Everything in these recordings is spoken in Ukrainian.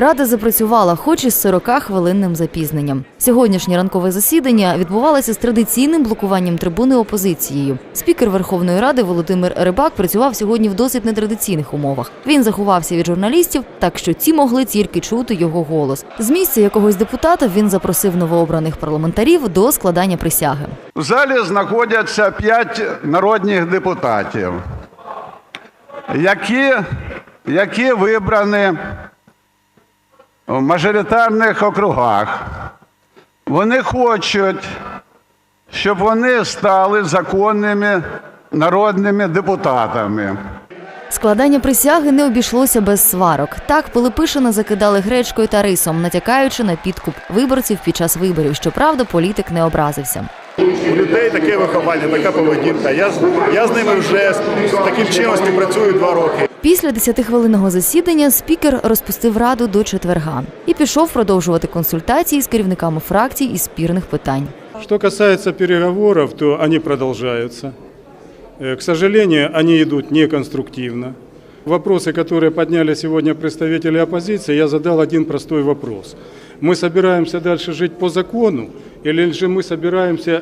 Рада запрацювала, хоч і з 40-хвилинним запізненням. Сьогоднішнє ранкове засідання відбувалося з традиційним блокуванням трибуни опозицією. Спікер Верховної Ради Володимир Рибак працював сьогодні в досить нетрадиційних умовах. Він заховався від журналістів, так що ці могли тільки чути його голос. З місця якогось депутата він запросив новообраних парламентарів до складання присяги. В залі знаходяться п'ять народних депутатів, які, які вибрані в мажоритарних округах. Вони хочуть, щоб вони стали законними народними депутатами. Складання присяги не обійшлося без сварок. Так Пилипишина закидали гречкою та рисом, натякаючи на підкуп виборців під час виборів. Щоправда, політик не образився. У людей таке виховання, така поведінка. Я, з- я з ними вже з таким чином співпрацюю два роки. Після 10-хвилинного засідання спікер розпустив раду до четверга і пішов продовжувати консультації з керівниками фракцій із спірних питань. Что касается переговоров, то они продолжаются. Э, К сожалению, они идут неконструктивно. Вопросы, которые подняли сегодня представители оппозиции, я задал один простой вопрос. Мы собираемся дальше жить по закону или же мы собираемся э,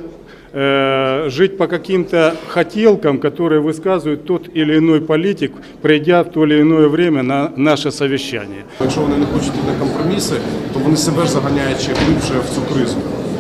жить по каким-то хотелкам, которые высказывает тот или иной политик, придя в то или иное время на наше совещание? Якщо вони не хочуть йти на компроміси, то вони себе ж заганяють ще глибше в цю кризу.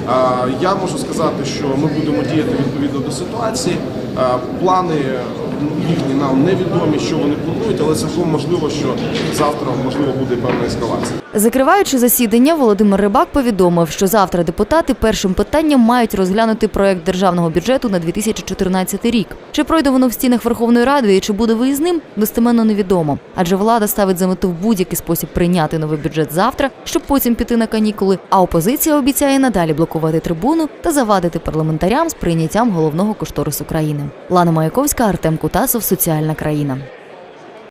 А, Я можу сказати, що ми будемо діяти відповідно до ситуації. А, Плани ну, їхні нам невідомі, що вони планують, але цілком можливо, що завтра можливо буде певна ескалація. Закриваючи засідання, Володимир Рибак повідомив, що завтра депутати першим питанням мають розглянути проект державного бюджету на 2014 рік. Чи пройде воно в стінах Верховної Ради і чи буде виїзним, достеменно невідомо. Адже влада ставить за мету в будь-який спосіб прийняти новий бюджет завтра, щоб потім піти на канікули. А опозиція обіцяє надалі блокувати трибуну та завадити парламентарям з прийняттям головного кошторису країни. Лана Маяковська, Артем Кутасов, Соціальна країна.